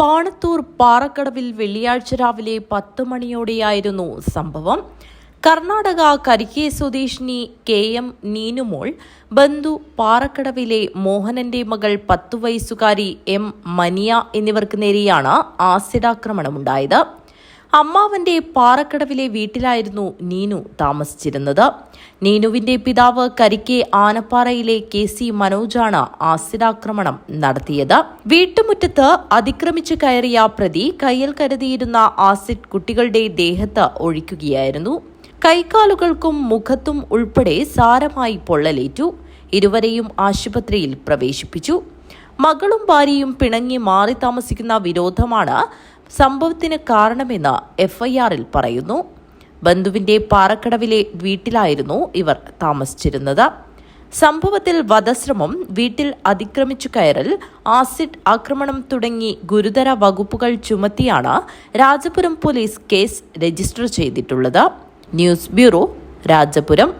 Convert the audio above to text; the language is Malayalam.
പാണത്തൂർ പാറക്കടവിൽ വെള്ളിയാഴ്ച രാവിലെ പത്ത് മണിയോടെയായിരുന്നു സംഭവം. കർണാടക കരിക്കെ സ്വദേശിനി കെ എം നീനുമോൾ ബന്ധു പാറക്കടവിലെ മോഹനന്റെ മകൾ പത്തു വയസ്സുകാരി എം മനിയ എന്നിവർക്ക് നേരെയാണ് ആസിഡാക്രമണമുണ്ടായത് അമ്മാവന്റെ പാറക്കടവിലെ വീട്ടിലായിരുന്നു നീനു താമസിച്ചിരുന്നത്. നീനുവിന്റെ പിതാവ് കരിക്കെ ആനപ്പാറയിലെ കെ സി മനോജാണ് ആസിഡാക്രമണം നടത്തിയത്. വീട്ടുമുറ്റത്ത് അതിക്രമിച്ചു കയറിയ പ്രതി കയ്യിൽ കരുതിയിരുന്ന ആസിഡ് കുട്ടികളുടെ ദേഹത്ത് ഒഴിക്കുകയായിരുന്നു. കൈക്കാലുകൾക്കും മുഖത്തും ഉൾപ്പെടെ സാരമായി പൊള്ളലേറ്റു. ഇരുവരെയും ആശുപത്രിയിൽ പ്രവേശിപ്പിച്ചു. മകളും ഭാര്യയും പിണങ്ങി മാറി താമസിക്കുന്ന വിരോധമാണ് സംഭവത്തിന് കാരണമെന്ന് എഫ്ഐആറിൽ പറയുന്നു. ബന്ധുവിന്റെ പാറക്കടവിലെ വീട്ടിലായിരുന്നു ഇവർ താമസിച്ചിരുന്നത്. സംഭവത്തിൽ വധശ്രമം വീട്ടിൽ അതിക്രമിച്ചു കയറൽ ആസിഡ് ആക്രമണം തുടങ്ങി ഗുരുതര വകുപ്പുകൾ ചുമത്തിയാണ് രാജപുരം പോലീസ് കേസ് രജിസ്റ്റർ ചെയ്തിട്ടുള്ളത്. News bureau Rajapuram.